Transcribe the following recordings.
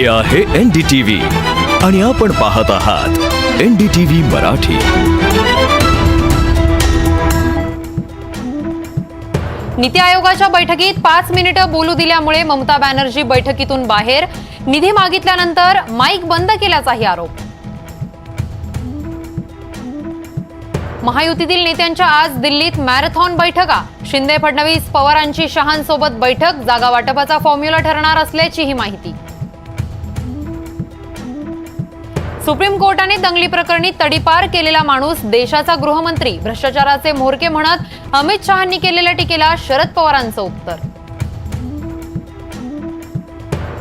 हे आहे N D T V आणि आपण पाहत आहात N D T V Marathi. नीती आयोगाच्या बैठकीत पाच मिनिटं बोलू दिल्यामुळे ममता बॅनर्जी बैठकीतून बाहेर. निधी मागितल्यानंतर माईक बंद केल्याचाही आरोप. महायुतीतील नेत्यांच्या आज दिल्लीत मॅरेथॉन बैठका. शिंदे फडणवीस पवारांची शहांसोबत बैठक. जागा वाटपाचा फॉर्म्युला ठरणार असल्याची ही माहिती. सुप्रीम कोर्टाने दंगली प्रकरणी तडीपार केलेला माणूस देशाचा गृहमंत्री. भ्रष्टाचाराचे म्होरके म्हणत अमित शहांनी केलेल्या टीकेला शरद पवारांचं उत्तर.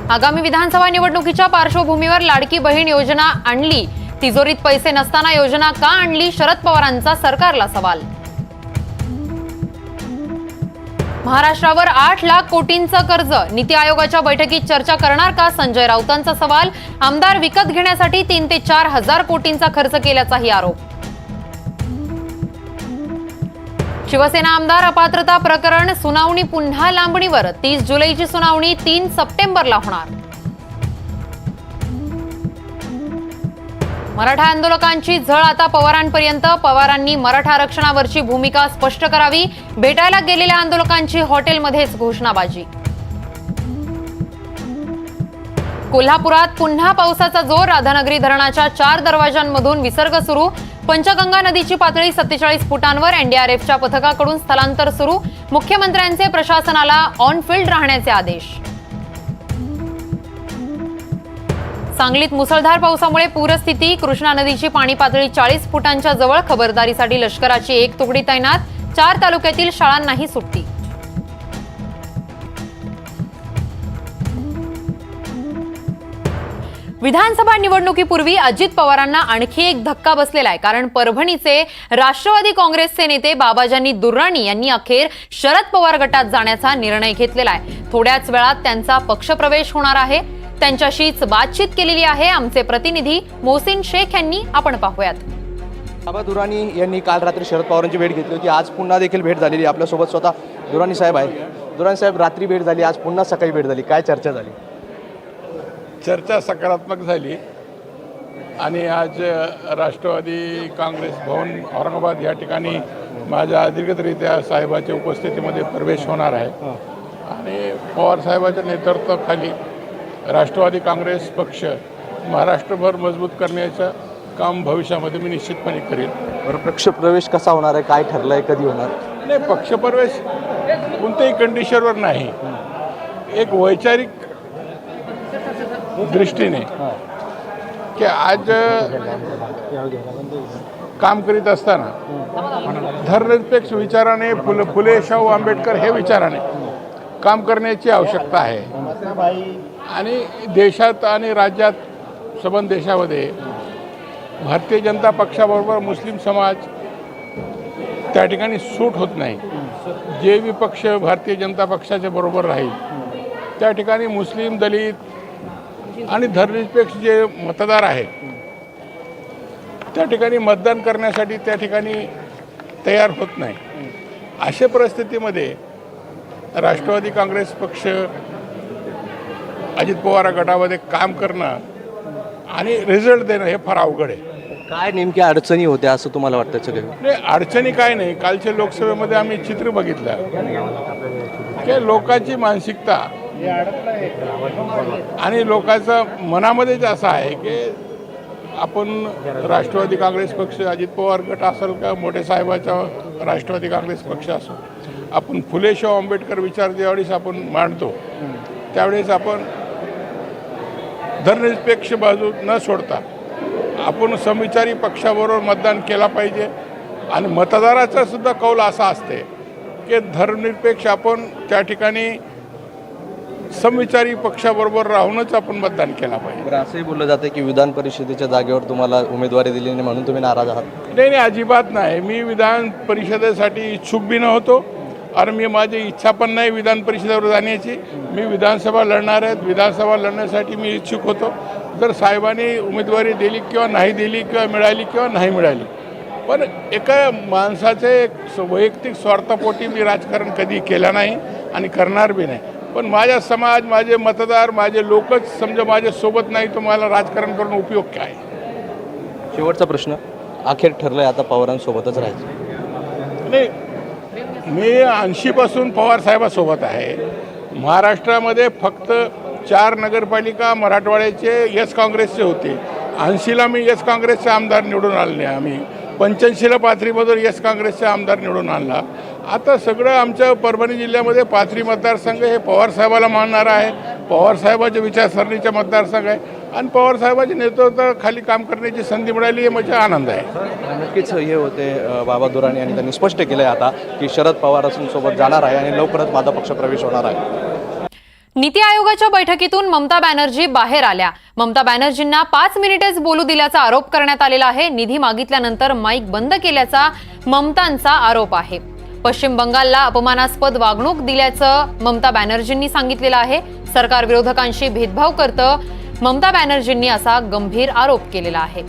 आगामी विधानसभा निवडणुकीच्या पार्श्वभूमीवर लाडकी बहीण योजना आणली. तिजोरीत पैसे नसताना योजना का आणली? शरद पवारांचा सरकारला सवाल. महाराष्ट्रावर आठ लाख कोटींचं कर्ज. नीती आयोगाच्या बैठकीत चर्चा करणार का संजय राऊतांचा सवाल? आमदार विकत घेण्यासाठी तीन ते चार हजार कोटींचा खर्च केल्याचाही आरोप. शिवसेना आमदार अपात्रता प्रकरण सुनावणी पुन्हा लांबणीवर. तीस जुलैची सुनावणी तीन सप्टेंबरला होणार. मराठा आंदोलकांची झळ आता पवारांपर्यंत. पवारांनी मराठा आरक्षणावरची भूमिका स्पष्ट करावी. भेटायला गेलेल्या आंदोलकांची हॉटेलमध्येच घोषणाबाजी. कोल्हापुरात पुन्हा पावसाचा जोर. राधानगरी धरणाच्या चार दरवाजांमधून विसर्ग सुरू. पंचगंगा नदीची पातळी सत्तेचाळीस फुटांवर. एनडीआरएफच्या पथकाकडून स्थलांतर सुरू. मुख्यमंत्र्यांचे प्रशासनाला ऑन फील्ड राहण्याचे आदेश. सांगलीत मुसळधार पावसामुळे पूरस्थिती कृष्णा नदीची पाणी पातळी चाळीस फुटांच्या जवळ खबरदारीसाठी लष्कराची एक तुकडी तैनात चार तालुक्यातील शाळांनाही सुट्टी. विधानसभा निवडणुकीपूर्वी अजित पवारांना आणखी एक धक्का बसलेला आहे कारण परभणीचे राष्ट्रवादी काँग्रेसचे नेते बाबाजानी दुर्राणी यांनी अखेर शरद पवार गटात जाण्याचा निर्णय घेतलेला आहे. थोड्याच वेळात त्यांचा पक्षप्रवेश होणार आहे. त्यांच्याशीच बातचीत केलेली आहे आमचे प्रतिनिधी मोहसिन शेख यांनी. आपण पाहूयात. बाबा दुराणी यांनी काल रात्री शरद पवारांची भेट घेतली होती. आज पुन्हा देखील भेट झालेली. आपल्यासोबत स्वतः दुराणी साहेब आहे दुराणी साहेब रात्री भेट झाली. आज पुन्हा सकाळी भेट झाली. काय चर्चा झाली? चर्चा सकारात्मक झाली. आणि आज राष्ट्रवादी काँग्रेस भवन औरंगाबाद या ठिकाणी माझ्या अधिकृतरित्या साहेबाच्या उपस्थितीमध्ये प्रवेश होणार आहे. आणि पवार साहेबाच्या नेतृत्वाखाली राष्ट्रवादी काँग्रेस पक्ष महाराष्ट्रभर मजबूत करण्याचं काम भविष्यामध्ये मी निश्चितपणे करेन. बरं पक्ष प्रवेश कसा होणार आहे? काय ठरलं आहे कधी होणार? नाही पक्षप्रवेश कोणत्याही कंडिशनवर नाही. एक वैचारिक दृष्टीने की आज काम करीत असताना धर्मनिरपेक्ष विचाराने फुले फुले शाहू आंबेडकर हे विचाराने काम करण्याची आवश्यकता आहे. आणि देशात आणि राज्यात सबंध देशामध्ये भारतीय जनता पक्षाबरोबर मुस्लिम समाज त्या ठिकाणी सूट होत नाही. जे बी पक्ष भारतीय जनता पक्षाच्या बरोबर राहील त्या ठिकाणी मुस्लिम दलित आणि धर्मनिरपेक्ष जे मतदार आहेत त्या ठिकाणी मतदान करण्यासाठी त्या ठिकाणी तयार होत नाही. अशा परिस्थितीमध्ये राष्ट्रवादी काँग्रेस पक्ष अजित पवार गटामध्ये काम करणं आणि रिझल्ट देणं हे फार अवघड आहे. काय नेमक्या अडचणी होत्या असं तुम्हाला वाटतं सगळं? नाही अडचणी काय नाही. कालच्या लोकसभेमध्ये आम्ही चित्र बघितलं. की लोकांची मानसिकता आणि लोकांचं मनामध्येच असं आहे की आपण राष्ट्रवादी काँग्रेस पक्ष अजित पवार गट असेल का मोठे साहेबाचा राष्ट्रवादी काँग्रेस पक्ष असो. आपण फुले शाहू आंबेडकर विचार ज्यावेळेस आपण मांडतो त्यावेळेस आपण धर्मनिरपेक्ष बाजू न सोडता आपण समविचारी पक्षाबरोबर मतदान केला पाहिजे. आणि मतदाराचा सुद्धा कौल असा असते की धर्मनिरपेक्ष आपण त्या ठिकाणी समविचारी पक्षाबरोबर राहूनच आपण मतदान केला पाहिजे. बरं असंही बोललं जातं की विधान परिषदेच्या जागेवर तुम्हाला उमेदवारी दिली नाही म्हणून तुम्ही नाराज आहात. नाही नाही अजिबात नाही. मी विधान परिषदेसाठी इच्छुक बी नव्हतो. आणि मी माझी इच्छा पण नाही विधान परिषदेवर जाण्याची. मी विधानसभा लढणार आहेत विधानसभा लढण्यासाठी मी इच्छुक होतो. जर साहेबांनी उमेदवारी दिली किंवा नाही दिली किंवा मिळाली किंवा नाही मिळाली. पण एका माणसाचे एक वैयक्तिक स्वार्थापोटी मी राजकारण कधी केलं नाही आणि करणार बी नाही. पण माझा समाज माझे मतदार माझे लोकच समजा माझ्या सोबत नाही तर मला राजकारण करून उपयोग काय? शेवटचा प्रश्न. अखेर ठरलंय आता पवारांसोबतच राहायचं. नाही मी ऐंशीपासून पवार साहेबासोबत आहे. महाराष्ट्रामध्ये फक्त चार नगरपालिका मराठवाड्याचे यस काँग्रेसचे होते. ऐंशीला मी यस काँग्रेसचे आमदार निवडून आणले आम्ही. पंच्याऐंशीला पाथरीमधून यस काँग्रेसचे आमदार निवडून आणला. आता सगळं आमच्या परभणी जिल्ह्यामध्ये पाथरी मतदारसंघ हे पवारसाहेबाला मानणारं आहे. पवारसाहेबाच्या विचारसरणीचा मतदारसंघ आहे. आणि पवारसाहेबाच्या नेतृत्वाखाली काम करण्याची संधी मिळाली हे माझा आनंद आहे. नक्कीच हे होते बाबा दुराणी आणि त्यांनी स्पष्ट केलं आहे आता की शरद पवार सोबत जाणार आहे आणि लवकरच माझा पक्ष प्रवेश होणार आहे. नीती आयोगाच्या बैठकीतून ममता बॅनर्जी बाहेर आल्या. ममता बॅनर्जींना पाच मिनिटेच बोलू दिल्याचा आरोप करण्यात आलेला आहे. निधी मागितल्यानंतर माईक बंद केल्याचा ममतांचा आरोप आहे. पश्चिम बंगालला अपमानास्पद वागणूक दिल्याचं ममता बॅनर्जींनी सांगितलेलं आहे. सरकार विरोधकांशी भेदभाव करतं ममता बॅनर्जींनी असा गंभीर आरोप केलेला आहे.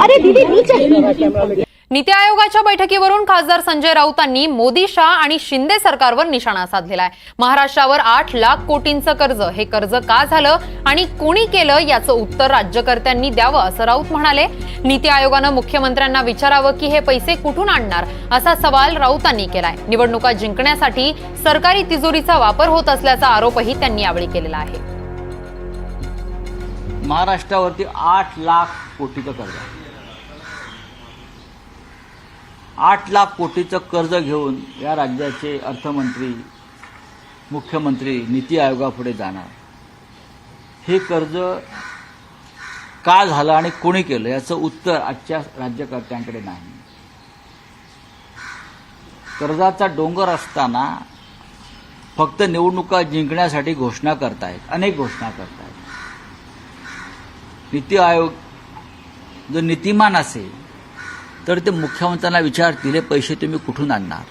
अरे दीदी नीती आयोगाच्या बैठकीवरून खासदार संजय राऊतांनी मोदी शाह आणि शिंदे सरकारवर निशाणा साधलेला आहे. महाराष्ट्रावर आठ लाख कोटींचं कर्ज हे कर्ज का झालं आणि कोणी केलं याचं उत्तर राज्यकर्त्यांनी द्यावं असं राऊत म्हणाले. नीती आयोगानं मुख्यमंत्र्यांना विचारावं की हे पैसे कुठून आणणार असा सवाल राऊतांनी केलाय. निवडणुका जिंकण्यासाठी सरकारी तिजोरीचा वापर होत असल्याचा आरोपही त्यांनी यावेळी केलेला आहे. महाराष्ट्रावरती आठ लाख कोटीचं कर्ज आहे. आठ लाख कोटीचं कर्ज घेऊन या राज्याचे अर्थमंत्री मुख्यमंत्री नीती आयोगापुढे जाणार. हे कर्ज का झालं आणि कोणी केलं याचं उत्तर आजच्या राज्यकर्त्यांकडे नाही. कर्जाचा डोंगर असताना फक्त निवडणुका जिंकण्यासाठी घोषणा करतायत अनेक घोषणा करतायत. नीती आयोग जर नीतिमान असेल तर ते मुख्यमंत्र्यांना विचारतील हे पैसे तुम्ही कुठून आणणार?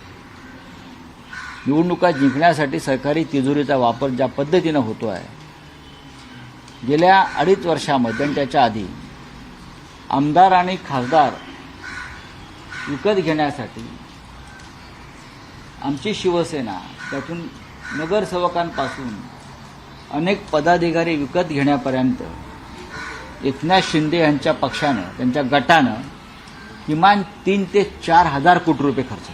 निवडणुका जिंकण्यासाठी सरकारी तिजोरीचा वापर ज्या पद्धतीनं होतो आहे गेल्या अडीच वर्षामध्ये आणि त्याच्या आधी आमदार आणि खासदार विकत घेण्यासाठी आमची शिवसेना त्यातून नगरसेवकांपासून अनेक पदाधिकारी विकत घेण्यापर्यंत एकनाथ शिंदे यांच्या पक्षानं त्यांच्या गटानं किमान तीन ते चार हजार कोटी रुपये खर्च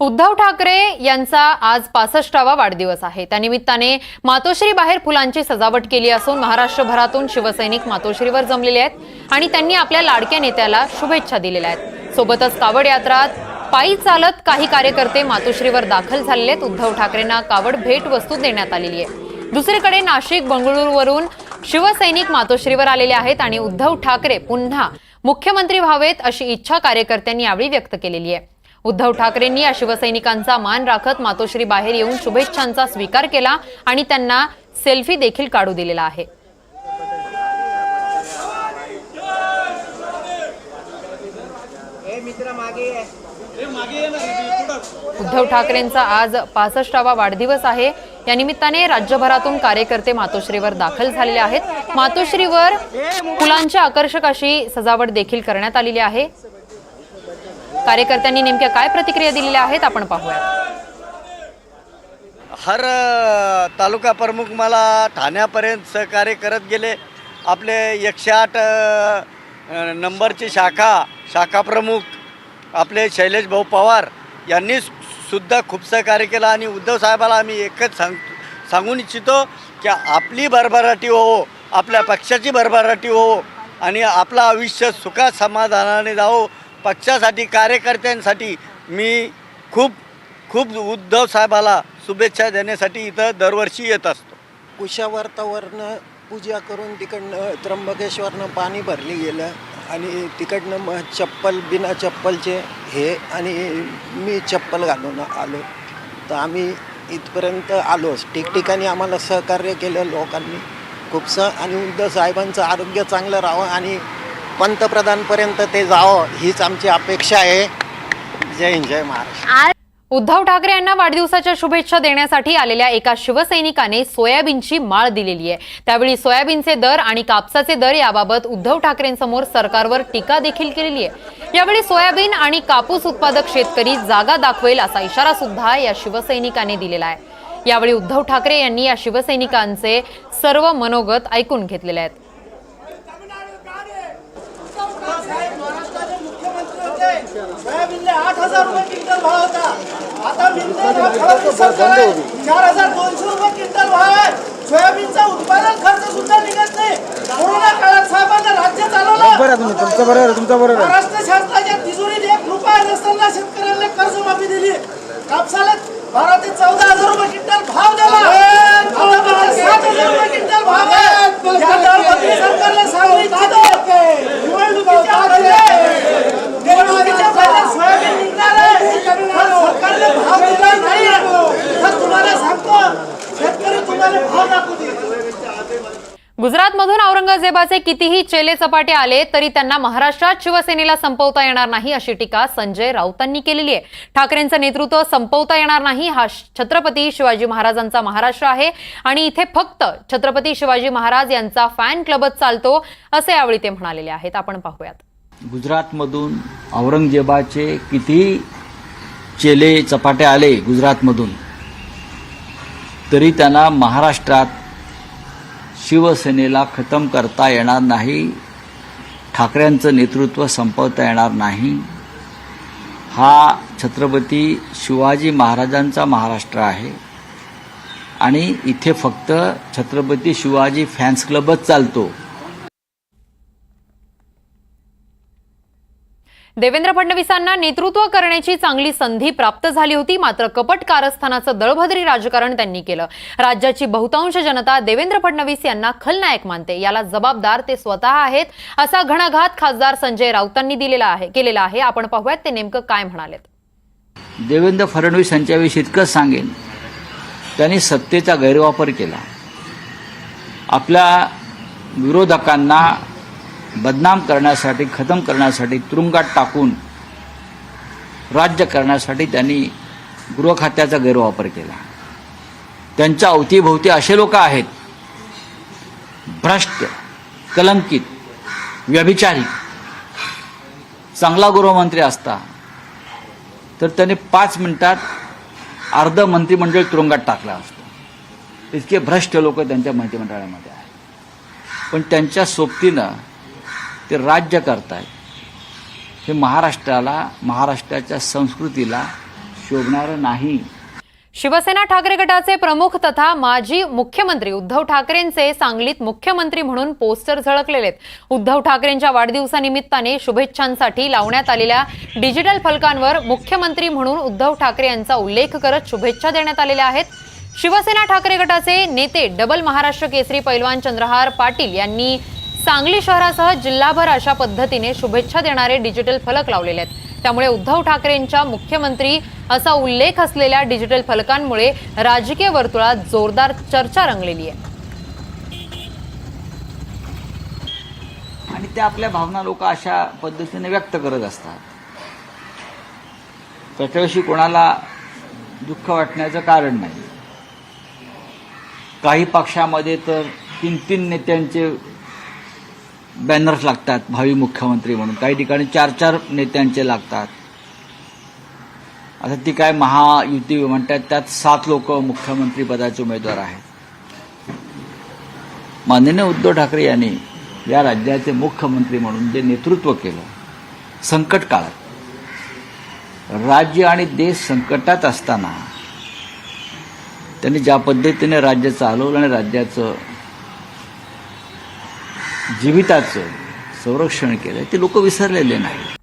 उद्धव ठाकरे यांचा आज पासष्टावा वाढदिवस आहे. त्यानिमित्ताने मातोश्री बाहेर फुलांची सजावट केली असून महाराष्ट्रभरातून शिवसैनिक मातोश्रीवर जमलेले आहेत आणि त्यांनी आपल्या लाडक्या नेत्याला शुभेच्छा दिलेल्या आहेत. सोबतच कावड यात्रात पायी चालत काही कार्यकर्ते मातोश्रीवर दाखल झालेले आहेत. उद्धव ठाकरेंना कावड भेट वस्तू देण्यात आलेली आहे. दुसरीकडे नाशिक बंगळुरूवरून शिवसैनिक मातोश्रीवर आलेले आहेत आणि उद्धव ठाकरे पुन्हा मुख्यमंत्री व्हावेत अशी इच्छा कार्यकर्त्यांनी यावेळी व्यक्त केलेली आहे. उद्धव ठाकरेंनी या शिवसैनिकांचा मान राखत मातोश्री बाहेर येऊन शुभेच्छांचा स्वीकार केला आणि त्यांना सेल्फी देखील काढू दिलेला आहे. उद्धव ठाकरेंचा आज पासष्टावा वाढदिवस आहे. या निमित्ताने राज्यभरातून कार्यकर्ते मातोश्रीवर दाखल झालेले आहेत. मातोश्रीवर फुलांची आकर्षक अशी सजावट देखील करण्यात आलेली आहे. कार्यकर्त्यांनी नेमक्या काय प्रतिक्रिया दिलेल्या आहेत आपण पाहूया. हर तालुका प्रमुख मला ठाण्यापर्यंत सहकार्य करत गेले. आपले एकशे आठ नंबरची शाखा शाखा प्रमुख आपले शैलेश भाऊ पवार यांनी सुद्धा खूपसा कार्य केलं आणि उद्धव साहेबाला आम्ही एकच सांग सांगून इच्छितो की आपली भरभराटी हो आपल्या पक्षाची भरभराटी हो आणि आपलं आयुष्य सुखात समाधानाने जावो. पक्षासाठी कार्यकर्त्यांसाठी मी खूप खूप उद्धव साहेबाला शुभेच्छा देण्यासाठी इथं दरवर्षी येत असतो. कुशावर्तावरनं पूजा करून तिकडनं त्र्यंबकेश्वरनं पाणी भरली गेलं. आणि तिकडनं मग चप्पल बिना चप्पलचे हे आणि मी चप्पल घालून आलो. तर आम्ही इथपर्यंत आलोच. ठिकठिकाणी आम्हाला सहकार्य केलं लोकांनी खूपसं आणि उद्धव साहेबांचं आरोग्य चांगलं राहावं आणि पंतप्रधानपर्यंत ते जावं हीच आमची अपेक्षा आहे. जय हिंद जय महाराष्ट्र. उद्धव ठाकरे यांना वाढदिवसाच्या शुभेच्छा देण्यासाठी आलेल्या एका शिवसैनिकाने सोयाबीनची माळ दिलेली आहे. त्यावेळी सोयाबीनचे दर आणि कापसाचे दर याबाबत उद्धव ठाकरेंसमोर सरकारवर टीका देखील केलेली आहे. यावेळी सोयाबीन आणि कापूस उत्पादक शेतकरी जागा दाखवेल असा इशारा सुद्धा या शिवसैनिकाने दिलेला आहे. यावेळी उद्धव ठाकरे यांनी या शिवसैनिकांचे सर्व मनोगत ऐकून घेतलेले आहेत. सोयाबीनला आठ हजार रुपये क्विंटल भाव होता. आता मिळते फडणवीस सरकार आहे, चार हजार दोनशे रुपये क्विंटल भाव आहे. सोयाबीनचा उत्पादन खर्च सुद्धा निघत नाही. कोरोना काळात साहेबांना राज्य चालवलं. तुमचं बरोबर तुमचं बरोबर महाराष्ट्र शासनाच्या तिजोरीत एक रुपया नसताना शेतकऱ्यांना कर्जमाफी दिली. कापसाला बारा ते चौदा हजार रुपये क्विंटल भाव दिला आता फक्त सात हजार रुपये क्विंटल भाव आहे. या दरवर्षी सरकारला सांगू इच्छितो निवडणुकीच्या पहिले निवडणुकीच्या पहिले सोयाबीन निघणार आहे. पण सरकारने भाव दिला नाही तर तुम्हाला सांगतो शेतकरी तुम्हाला भाव दाखवू गुजरातमधून औरंगजेबाचे कितीही चेले चपाटे आले तरी त्यांना महाराष्ट्रात शिवसेनेला संपवता येणार नाही अशी टीका संजय राऊतांनी केलेली आहे. ठाकरेंचं नेतृत्व संपवता येणार नाही हा छत्रपती शिवाजी महाराजांचा महाराष्ट्र आहे आणि इथे फक्त छत्रपती शिवाजी महाराज यांचा फॅन क्लबच चालतो असे यावेळी ते म्हणालेले आहेत. आपण पाहूयात. गुजरातमधून औरंगजेबाचे किती चेले चपाटे आले गुजरातमधून तरी त्यांना महाराष्ट्रात शिवसेनेला खतम करता येणार नाही ठाकरेंचं नेतृत्व संपवता येणार नाही. हा छत्रपती शिवाजी महाराजांचा महाराष्ट्र आहे. आणि इथे फक्त छत्रपती शिवाजी फॅन्स क्लबच चालतो. देवेंद्र फडणवीसांना नेतृत्व करण्याची चांगली संधी प्राप्त झाली होती मात्र कपट कारस्थानाचं दळभद्री राजकारण त्यांनी केलं. राज्याची बहुतांश जनता देवेंद्र फडणवीस यांना खलनायक मानते. याला जबाबदार ते स्वतः आहेत असा घणाघात खासदार संजय राऊतांनी दिलेला आहे केलेला आहे. आपण पाहूयात ते नेमकं काय म्हणालेत. देवेंद्र फडणवीस यांच्याविषयी इतकंच सांगेन. त्यांनी सत्तेचा गैरवापर केला. आपल्या विरोधकांना बदनाम करण्यासाठी खतम करण्यासाठी तुरुंगात टाकून राज्य करण्यासाठी त्यांनी गृहखात्याचा गैरवापर केला. त्यांच्या अवतीभोवती असे लोक आहेत भ्रष्ट कलंकित व्यभिचारी. चांगला गृहमंत्री असता तर त्याने पाच मिनिटात अर्ध मंत्रिमंडळ तुरुंगात टाकलं असतं. इतके भ्रष्ट लोक त्यांच्या मंत्रिमंडळामध्ये आहेत. पण त्यांच्या सोबतीनं ते राज्य करतायत. हे महाराष्ट्राला महाराष्ट्राच्या संस्कृतीला शोभणारं नाही. शिवसेना ठाकरे गटाचे प्रमुख तथा माजी मुख्यमंत्री उद्धव ठाकरेंचे सांगलीत मुख्यमंत्री म्हणून पोस्टर झळकलेले आहेत. उद्धव ठाकरेंच्या वाढदिवसानिमित्ताने शुभेच्छांसाठी लावण्यात आलेल्या डिजिटल फलकांवर मुख्यमंत्री म्हणून उद्धव ठाकरे यांचा उल्लेख करत शुभेच्छा देण्यात आलेल्या आहेत. शिवसेना ठाकरे गटाचे नेते डबल महाराष्ट्र केसरी पैलवान चंद्रहार पाटील यांनी सांगली शहरासह जिल्हाभर अशा पद्धतीने शुभेच्छा देणारे डिजिटल फलक लावलेले आहेत. त्यामुळे उद्धव ठाकरेंच्या मुख्यमंत्री असा उल्लेख असलेल्या डिजिटल फलकांमुळे राजकीय वर्तुळात जोरदार चर्चा रंगलेली आहे. आणि त्या आपल्या भावना लोक अशा पद्धतीने व्यक्त करत असतात. त्याच्याविषयी कोणाला दुःख वाटण्याचं कारण नाही. काही पक्षामध्ये तर तीन तीन नेत्यांचे बॅनर्स लागतात भावी मुख्यमंत्री म्हणून. काही ठिकाणी चार चार नेत्यांचे लागतात. आता ती काय महायुती म्हणतात त्यात सात लोक मुख्यमंत्री पदाचे उमेदवार आहेत. माननीय उद्धव ठाकरे यांनी या राज्याचे मुख्यमंत्री म्हणून जे नेतृत्व केलं संकट काळात राज्य आणि देश संकटात असताना त्यांनी ज्या पद्धतीने राज्य चालवलं आणि राज्याचं जीविताचं संरक्षण केलं ते लोक विसरलेले नाही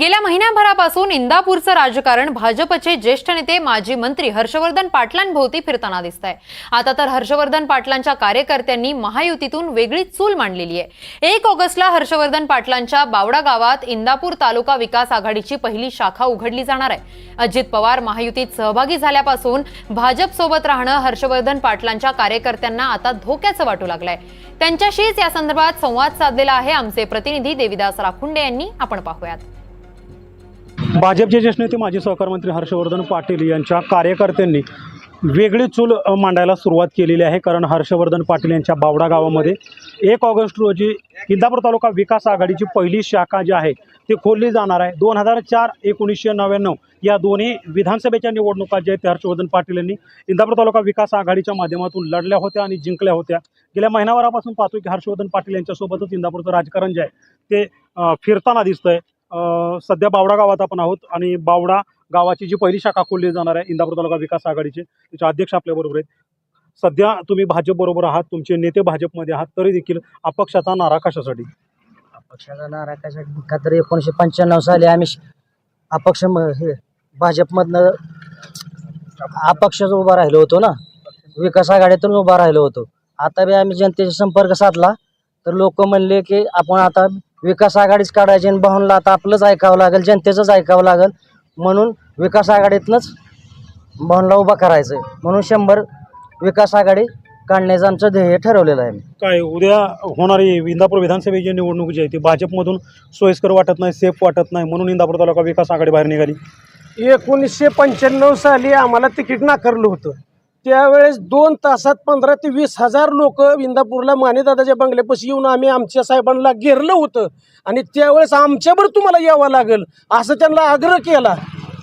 गेल्या महिन्याभरापासून इंदापूरचं राजकारण भाजपचे ज्येष्ठ नेते माजी मंत्री हर्षवर्धन पाटलांभोवती फिरताना दिसत आहे आता तर हर्षवर्धन पाटलांच्या कार्यकर्त्यांनी महायुतीतून वेगळी चूल मांडलेली आहे. एक ऑगस्टला हर्षवर्धन पाटलांच्या बावडा गावात इंदापूर तालुका विकास आघाडीची पहिली शाखा उघडली जाणार आहे. अजित पवार महायुतीत सहभागी झाल्यापासून भाजपसोबत राहणं हर्षवर्धन पाटलांच्या कार्यकर्त्यांना आता धोक्याचं वाटू लागलंय. त्यांच्याशीच या संदर्भात संवाद साधलेला आहे आमचे प्रतिनिधी देविदास राखुंडे यांनी. आपण पाहूयात. भाजपचे ज्येष्ठ नेते माजी सहकार मंत्री हर्षवर्धन पाटील यांच्या कार्यकर्त्यांनी वेगळी चूल मांडायला सुरुवात केलेली आहे. कारण हर्षवर्धन पाटील यांच्या बावडा गावामध्ये एक ऑगस्ट रोजी इंदापूर तालुका विकास आघाडीची पहिली शाखा जी आहे ती खोलली जाणार आहे. दोन हजार चार एकोणीसशे नव्याण्णव या दोन्ही विधानसभेच्या निवडणुका ज्या आहेत त्या हर्षवर्धन पाटील यांनी इंदापूर तालुका विकास आघाडीच्या माध्यमातून लढल्या होत्या आणि जिंकल्या होत्या. गेल्या महिनाभरापासून पाहतो की हर्षवर्धन पाटील यांच्यासोबतच इंदापूरचं राजकारण जे आहे ते फिरताना दिसतंय. सध्या बावडा गावात आपण आहोत आणि बावडा गावाची जी पहिली शाखा खोलली जाणार आहे इंदापूर तालुका विकास आघाडीचे तिचे अध्यक्ष आपल्याबरोबर आहेत. सध्या तुम्ही भाजपबरोबर आहात तुमचे नेते भाजपमध्ये आहात तरी देखील अपक्षाचा नारा कशासाठी? अपक्षाचा नारा कशासाठी? का तर एकोणीसशे पंच्याण्णव साली आम्ही अपक्ष हे भाजपमधनं अपक्षच उभा राहिलो होतो ना? विकास आघाडीतून उभा राहिलो होतो. आता बी आम्ही जनतेचा संपर्क साधला तर लोक म्हणले की आपण आता विकास आघाडीच काढायची आणि भाऊनला आता आपलंच ऐकावं लागेल जनतेचंच ऐकावं लागेल. म्हणून विकास आघाडीतनंच भाऊनला उभा करायचं म्हणून शंभर विकास आघाडी काढण्याचं आमचं ध्येय ठरवलेलं आहे. काय उद्या होणारी इंदापूर विधानसभेची निवडणूक जी आहे ती भाजपमधून सोयीस्कर वाटत नाही सेफ वाटत नाही म्हणून इंदापूर तालुका विकास आघाडी बाहेर निघाली. एकोणीसशे पंच्याण्णव साली आम्हाला तिकीट नाकारलं होतं. त्यावेळेस दोन तासात पंधरा ते वीस हजार लोक इंदापूरला मानेदादाच्या बंगल्यापाशी येऊन आम्ही आमच्या साहेबांना घेरलं होतं. आणि त्यावेळेस आमच्यावर तुम्हाला यावं लागेल असं त्यांना आग्रह केला.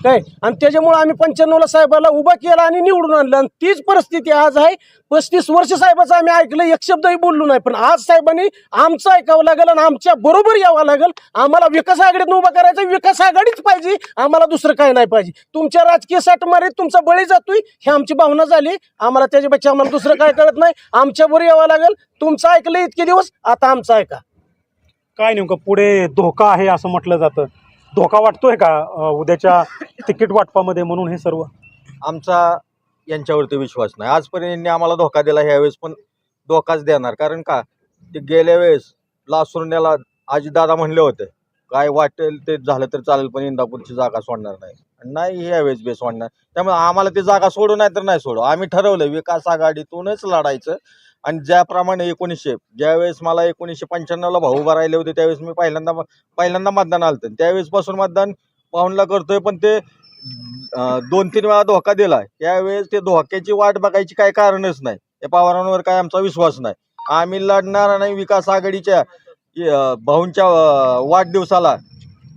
काय? आणि त्याच्यामुळे आम्ही पंच्याण्णवला साहेबाला उभा केला आणि निवडून आणलं. आणि तीच परिस्थिती आज आहे. पस्तीस वर्ष साहेबाचं आम्ही ऐकलं एक शब्दही बोललो नाही. पण आज साहेबांनी आमचं ऐकावं लागेल आणि आमच्या बरोबर यावं लागेल. आम्हाला विकास आघाडीत उभा करायचं विकास आघाडीच पाहिजे. आम्हाला दुसरं काय नाही पाहिजे. तुमच्या राजकीय साठमारीत तुमचा बळी जातोय ही आमची भावना झाली. आम्हाला त्याच्यापेक्षा आम्हाला दुसरं काय कळत नाही. आमच्यावर यावं लागेल. तुमचं ऐकलं इतके दिवस आता आमचं ऐका. काय नेमकं पुढे धोका आहे असं म्हटलं जातं? धोका वाटतोय का अ, उद्याच्या तिकीट वाटपामध्ये म्हणून हे सर्व? आमचा यांच्यावरती विश्वास नाही. आजपर्यंत यांनी आम्हाला धोका दिला ह्यावेळेस पण धोकाच देणार. कारण का? ते गेल्या वेळेस लासुरण्याला आजीदादा म्हणले होते काय वाटेल ते झालं तर चालेल पण इंदापूरची जागा सोडणार नाही. आणि नाही ह्यावेळेस बे सोडणार त्यामुळे आम्हाला ती जागा सोडू नाही तर नाही सोडू. आम्ही ठरवलं विकास आघाडीतूनच लढायचं. आणि ज्याप्रमाणे एकोणीसशे ज्यावेळेस मला एकोणीसशे पंच्याण्णवला भाऊ उभा राहिले होते त्यावेळेस मी पहिल्यांदा पहिल्यांदा मतदान आलं होतं. त्यावेळेसपासून मतदान पाहुणला करतोय पण ते दोन तीन वेळा धोका दिला त्यावेळेस ते धोक्याची वाट बघायची काय कारणच नाही. या पवारांवर काय आमचा विश्वास नाही. आम्ही लढणार नाही विकास आघाडीच्या भाऊंच्या वाढदिवसाला.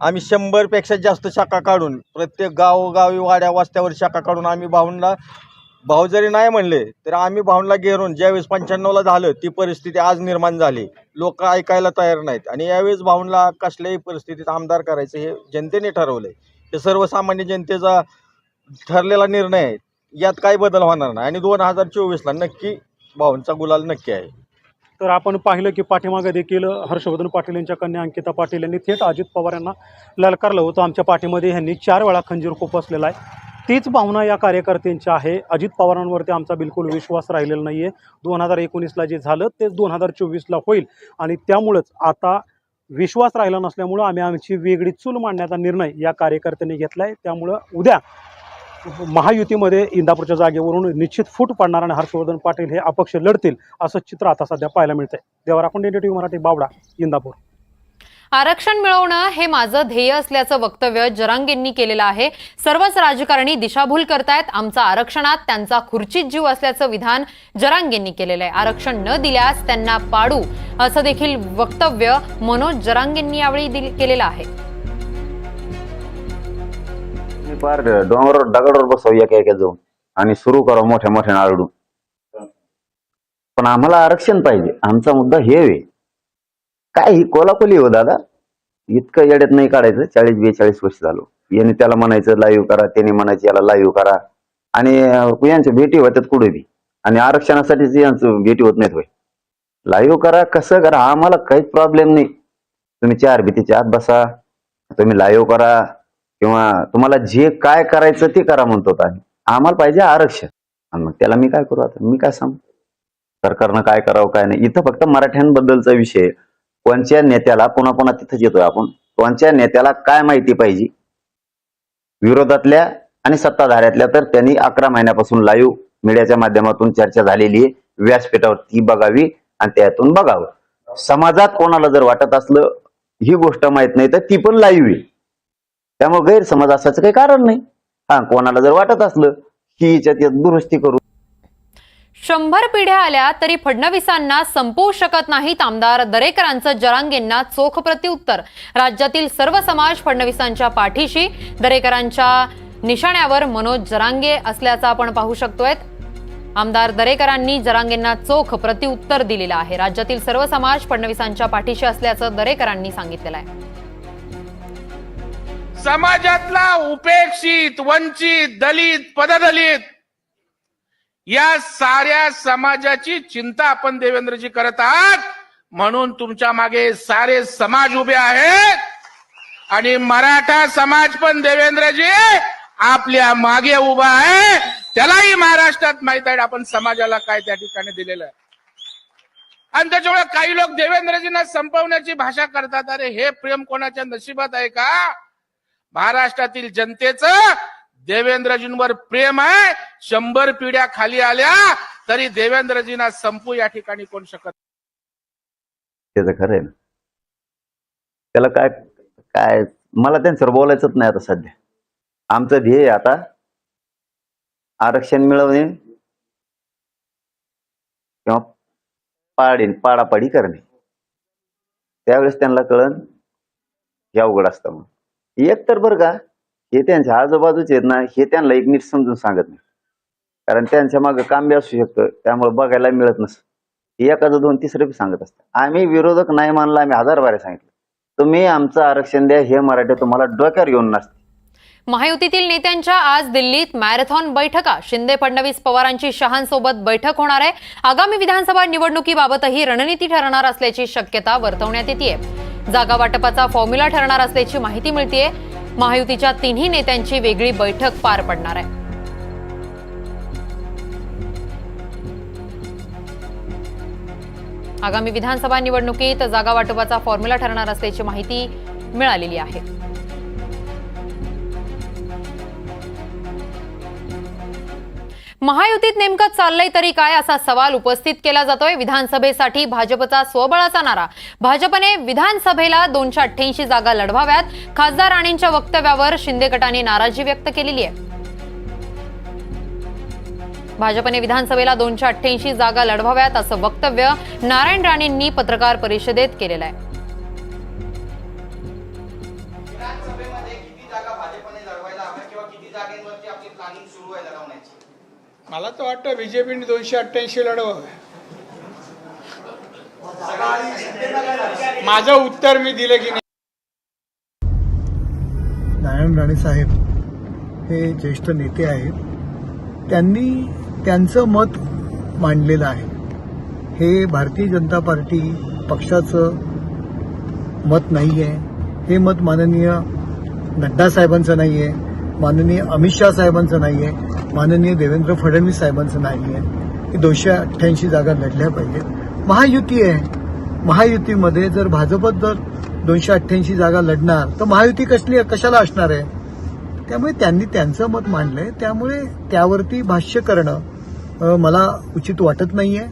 आम्ही शंभरपेक्षा जास्त शाखा काढून प्रत्येक गावोगावी वाड्या वस्त्यावर शाखा काढून आम्ही भाऊंना भाऊ जरी नाही म्हणले तर आम्ही भाऊंना घेरून ज्यावेळेस पंच्याण्णवला झालं ती परिस्थिती आज निर्माण झाली. लोक ऐकायला तयार नाहीत. आणि यावेळेस भाऊंना कसल्याही परिस्थितीत आमदार करायचं हे जनतेने ठरवलंय. हे सर्वसामान्य जनतेचा ठरलेला निर्णय आहे. यात काही बदल होणार नाही. आणि दोन हजार चोवीसला नक्की भाऊंचा गुलाल नक्की आहे. तर आपण पाहिलं की पाठीमागे देखील हर्षवर्धन पाटील यांच्या कन्या अंकिता पाटील यांनी थेट अजित पवार यांना ललकारलं होतं. आमच्या पाठीमध्ये ह्यांनी चार वेळा खंजीर खुपसलेला आहे. तीच भावना या कार्यकर्त्यांची आहे. अजित पवारांवरती आमचा बिलकुल विश्वास राहिलेला नाही आहे दोन हजार एकोणीसला जे झालं तेच दोन हजार चोवीसला होईल. आणि त्यामुळंच आता विश्वास राहिला नसल्यामुळं आम्ही आमची वेगळी चूल मांडण्याचा निर्णय या कार्यकर्त्यांनी घेतला आहे त्यामुळं उद्या महायुतीमध्ये इंदापूरच्या जागेवरून निश्चित फूट पडणार आणि हर्षवर्धन पाटील हे अपक्ष लढतील असं चित्र आता सध्या पाहायला मिळतंय. देवा टी व्ही मराठी बावडा इंदापूर. आरक्षण मिळवणं हे माझं ध्येय असल्याचं वक्तव्य जरांगेंनी केलेलं आहे. सर्वच राजकारणी दिशाभूल करतायत. आमचा आरक्षणात त्यांचा खुर्चीत जीव असल्याचं विधान जरांगेंनी केलेलं आहे. आरक्षण न दिल्यास त्यांना पाडू असं देखील वक्तव्य मनोज जरांगेंनी यावेळी केलेलं आहे. मी पार डोंगरावर दगडावर बसवूया एका एका जाऊन. आणि सुरू करा मोठ्या मोठ्या आरडून पण आम्हाला आरक्षण पाहिजे. आमचा मुद्दा हे आहे. काय ही कोलाकोली हो दादा? इतकं येड्यात नाही काढायचं चाळीस बेचाळीस वर्ष झालो. याने त्याला म्हणायचं लाईव्ह करा. त्याने म्हणायचं याला लाईव्ह करा. आणि यांच्या भेटी होत्यात कुठे बी. आणि आरक्षणासाठीच यांचं भेटी होत नाहीत होय. लाईव्ह करा कसं करा? आम्हाला काहीच प्रॉब्लेम नाही. तुम्ही चार भीतीच्या आत बसा. तुम्ही लाईव्ह करा. किंवा तुम्हाला जे काय करायचं ते करा म्हणतो आम्ही. आम्हाला पाहिजे आरक्षण. आणि मग त्याला मी काय करू आता? मी काय सांगू? सरकारनं काय करावं काय नाही. इथं फक्त मराठ्यांबद्दलचा विषय कोणच्या कोणत्या नेत्याला पुन्हा पुन्हा तिथंच येतोय आपण? कोणत्या नेत्याला काय माहिती पाहिजे? विरोधातल्या आणि सत्ताधाऱ्यातल्या तर त्यांनी अकरा महिन्यापासून लाईव्ह मीडियाच्या माध्यमातून चर्चा झालेली आहे. व्यासपीठावर ती बघावी आणि त्यातून बघावं. समाजात कोणाला जर वाटत असलं ही गोष्ट माहीत नाही तर ती पण लाईव्ह आहे. त्यामुळे गैरसमज असायचं काही कारण नाही. हा कोणाला जर वाटत असलं की याच्यात दुरुस्ती करू. शंभर पिढ्या आल्या तरी फडणवीसांना संपवू शकत नाहीत आमदार दरेकरांचं जरांगेंना चोख प्रत्युत्तर. राज्यातील सर्व समाज फडणवीसांच्या पाठीशी दरेकरांच्या निशाण्यावर मनोज जरांगे असल्याचं आपण पाहू शकतोय. आमदार दरेकरांनी जरांगेंना चोख प्रत्युत्तर दिलेलं आहे. राज्यातील सर्व समाज फडणवीसांच्या पाठीशी असल्याचं दरेकरांनी सांगितलेलं आहे. समाजातला उपेक्षित वंचित दलित पददलित या साऱ्या समाजाची चिंता आपण देवेंद्रजी करत आहात. म्हणून तुमच्या मागे सारे समाज उभे आहेत. आणि मराठा समाज पण देवेंद्रजी आपल्या मागे उभा आहे. त्यालाही महाराष्ट्रात माहीत आहे. आपण समाजाला काय त्या ठिकाणी दिलेलं आहे. आणि त्याच्यामुळे काही लोक देवेंद्रजींना संपवण्याची भाषा करतात. अरे हे प्रेम कोणाच्या नशिबात आहे का? महाराष्ट्रातील जनतेचं देवेंद्रजींवर प्रेम आहे. शंभर पिढ्या खाली आल्या तरी देवेंद्रजींना संपू या ठिकाणी कोण शकत त्याचं खरं आहे ना. त्याला काय काय मला त्यांच्यावर बोलायचंच नाही आता सध्या. आमचं ध्येय आता आरक्षण मिळवणे किंवा पाडीन पाडापाडी करणे. त्यावेळेस त्यांना कळण हे अवघड असतं मग एक तर बरं का हे त्यांच्या आजूबाजूचे आहेत ना हे त्यांना एक नीट समजून सांगत नाही. कारण त्यांच्या मागं काम बी असू शकतं त्यामुळे बघायला मिळत नसतं. एखादं दोन तिसरं बी सांगत असतं आम्ही विरोधक नाही मानला आम्ही हजार बारे सांगितलं. तुम्ही आमचं आरक्षण द्या हे मराठी तुम्हाला डोक्यावर येऊन नसते. महायुतीतील नेत्यांच्या आज दिल्लीत मॅरेथॉन बैठका. शिंदे फडणवीस पवारांची शहांसोबत बैठक होणार आहे. आगामी विधानसभा निवडणुकीबाबतही रणनीती ठरणार असल्याची शक्यता वर्तवण्यात येते जागा वाटपाचा फॉर्म्युला ठरणार असल्याची माहिती मिळतीये. महायुतीच्या तिन्ही नेत्यांची वेगळी बैठक पार पडणार आहे. आगामी विधानसभा निवडणुकीत जागा वाटपाचा फॉर्म्युला ठरणार असल्याची माहिती मिळालेली आहे. महायुतीत नेमकं चाललंय तरी काय असा सवाल उपस्थित केला जातोय. विधानसभेसाठी भाजपचा स्वबळाचा नारा. भाजपने विधानसभेला दोनशे अठ्ठ्याऐंशी जागा लढवाव्यात. खासदार राणेंच्या वक्तव्यावर शिंदे गटाने नाराजी व्यक्त केलेली आहे. भाजपने विधानसभेला दोनशे अठ्ठ्याऐंशी जागा लढवाव्यात असं वक्तव्य नारायण राणेंनी पत्रकार परिषदेत केलेलं आहे. मला तर वाटतं बीजेपीने दोनशे अठ्ठ्याऐंशी लढवं. माझं उत्तर मी दिलं की नाही. नारायण राणे साहेब हे ज्येष्ठ नेते आहेत. त्यांनी त्यांचं मत मांडलेलं आहे. हे भारतीय जनता पार्टी पक्षाचं मत नाही आहे हे मत माननीय नड्डा साहेबांचं नाही आहे माननीय अमित शाह साहेबांचं नाही आहे माननीय देवेंद्र फडणवीस साहेबांचं नाही आहे की दोनशे अठ्ठ्याऐंशी जागा लढल्या पाहिजेत. महायुती आहे. महायुतीमध्ये जर भाजपत जर दोनशे अठ्ठ्याऐंशी जागा लढणार तर महायुती कसली कशाला असणार आहे? त्यामुळे त्यांनी त्यांचं मत मांडलंय. त्यामुळे त्यावरती भाष्य करणं मला उचित वाटत नाहीये.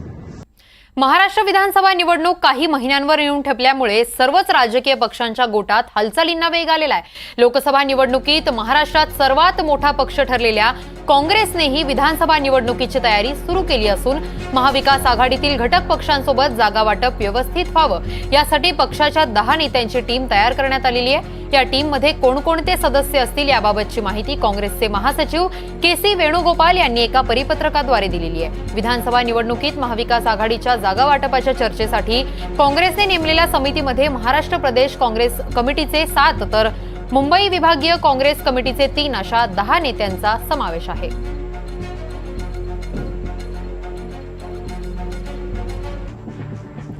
महाराष्ट्र विधानसभा निवडणूक काही महिन्यांवर येऊन ठेपल्यामुळे सर्वच राजकीय पक्षांच्या गोटात हालचालींना वेग आलेला आहे लोकसभा निवडणुकीत महाराष्ट्रात सर्वात मोठा पक्ष ठरलेल्या काँग्रेसनेही विधानसभा निवडणुकीची तयारी सुरू केली असून महाविकास आघाडीतील घटक पक्षांसोबत जागा वाटप व्यवस्थित व्हावं. यासाठी पक्षाच्या दहा नेत्यांची टीम तयार करण्यात आलेली आहे. या टीममध्ये कोणकोणते सदस्य असतील याबाबतची माहिती काँग्रेसचे महासचिव के सी वेणुगोपाल यांनी एका परिपत्रकाद्वारे दिलेली आहे. विधानसभा निवडणुकीत महाविकास आघाडीच्या जागा वाटपाच्या चर्चेसाठी काँग्रेसने नेमलेल्या समितीमध्ये महाराष्ट्र प्रदेश काँग्रेस कमिटीचे सात तर मुंबई विभागीय काँग्रेस कमिटीचे तीन अशा दहा नेत्यांचा समावेश आहे.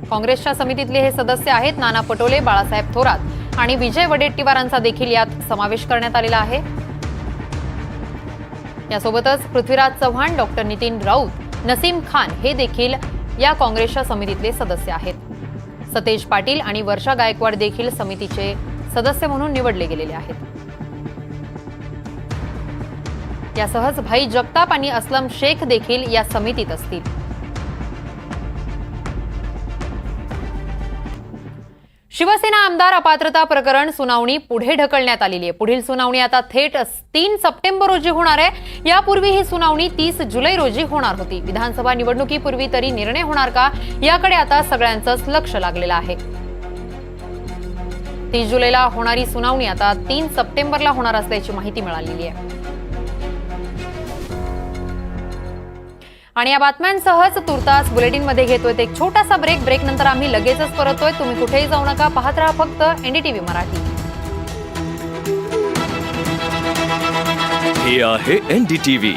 काँग्रेसच्या समितीतले हे सदस्य आहेत नाना पटोले बाळासाहेब थोरात आणि विजय वडेट्टीवारांचा देखील यात समावेश करण्यात आलेला आहे. यासोबतच पृथ्वीराज चव्हाण डॉक्टर नितीन राऊत नसीम खान हे देखील या काँग्रेसच्या समितीतले सदस्य आहेत. सतेज पाटील आणि वर्षा गायकवाड देखील समितीचे सदस्य म्हणून निवडले गेलेले आहेत. यासहच भाई जगताप आणि असलम शेख देखील या समितीत असतील. शिवसेना आमदार अपात्रता प्रकरण सुनावणी पुढे ढकलण्यात आलेली आहे. पुढील सुनावणी आता थेट तीन सप्टेंबर रोजी होणार आहे. यापूर्वी ही सुनावणी तीस जुलै रोजी होणार होती. विधानसभा निवडणुकीपूर्वी तरी निर्णय होणार का? याकडे आता सगळ्यांचंच लक्ष लागलेलं आहे. तीस जुलैला होणारी सुनावणी आता तीन सप्टेंबरला होणार असल्याची माहिती मिळालेली आहे. आणि या बातम्यांसहच तुर्तास बुलेटिनमध्ये घेतोय एक छोटासा ब्रेक. ब्रेक नंतर आम्ही लगेचच परततोय तुम्ही कुठेही जाऊ नका. पाहत राहा फक्त एनडीटीव्ही मराठी. हे आहे एनडीटीव्ही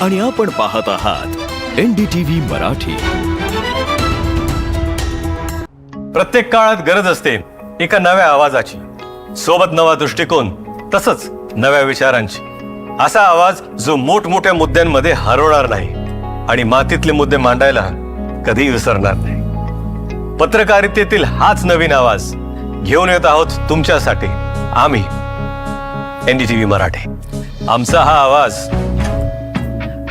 आणि आपण पाहत आहात एनडीटीव्ही मराठी. प्रत्येक काळात गरज असते. एका नव्या आवाजाची. सोबत नवा दृष्टिकोन तसंच नव्या विचारांची. असा आवाज जो मोठमोठ्या मुद्द्यांमध्ये हरवणार नाही आणि मातीतले मुद्दे मांडायला कधी विसरणार नाही. पत्रकारितेतील हाच नवीन आवाज घेऊन येत आहोत तुमच्यासाठी आम्ही एनडीटीव्ही मराठी. आमचा हा आवाज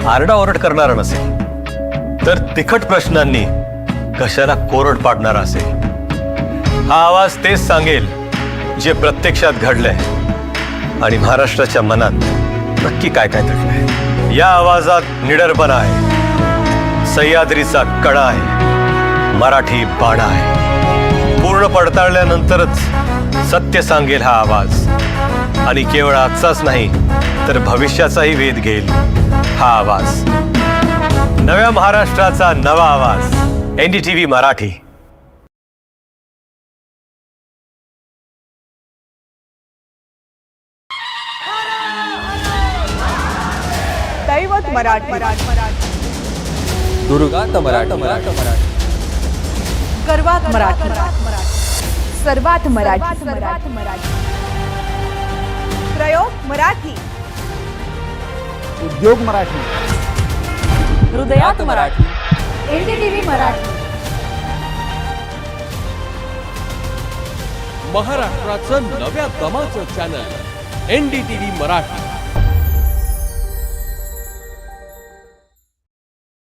आरडाओरड करणारा नसेल तर तिखट प्रश्नांनी कशाला कोरड पाडणारा असेल? हा आवाज तेच सांगेल जे प्रत्यक्षात घडलंय. आणि महाराष्ट्राच्या मनात नक्की काय काय घडलंय. या आवाजात निडरपणा आहे. सह्याद्रीचा कडा आहे. मराठी बाणा आहे. पूर्ण पडताळल्यानंतरच सत्य सांगेल हा आवाज. आणि केवळ आजचाच नाही तर भविष्याचाही वेध घेईल हा आवाज. नव्या महाराष्ट्राचा नवा आवाज. एनडीटीव्ही मराठी. मराठी. दुर्गात मराठी. गर्वात मराठी. सर्वात मराठी. सर्वात मराठी. प्रयोग मराठी. उद्योग मराठी. हृदयात मराठी. एनडीटीव्ही मराठी. महाराष्ट्राचं नव्या दमाचं चॅनल एनडीटीव्ही मराठी.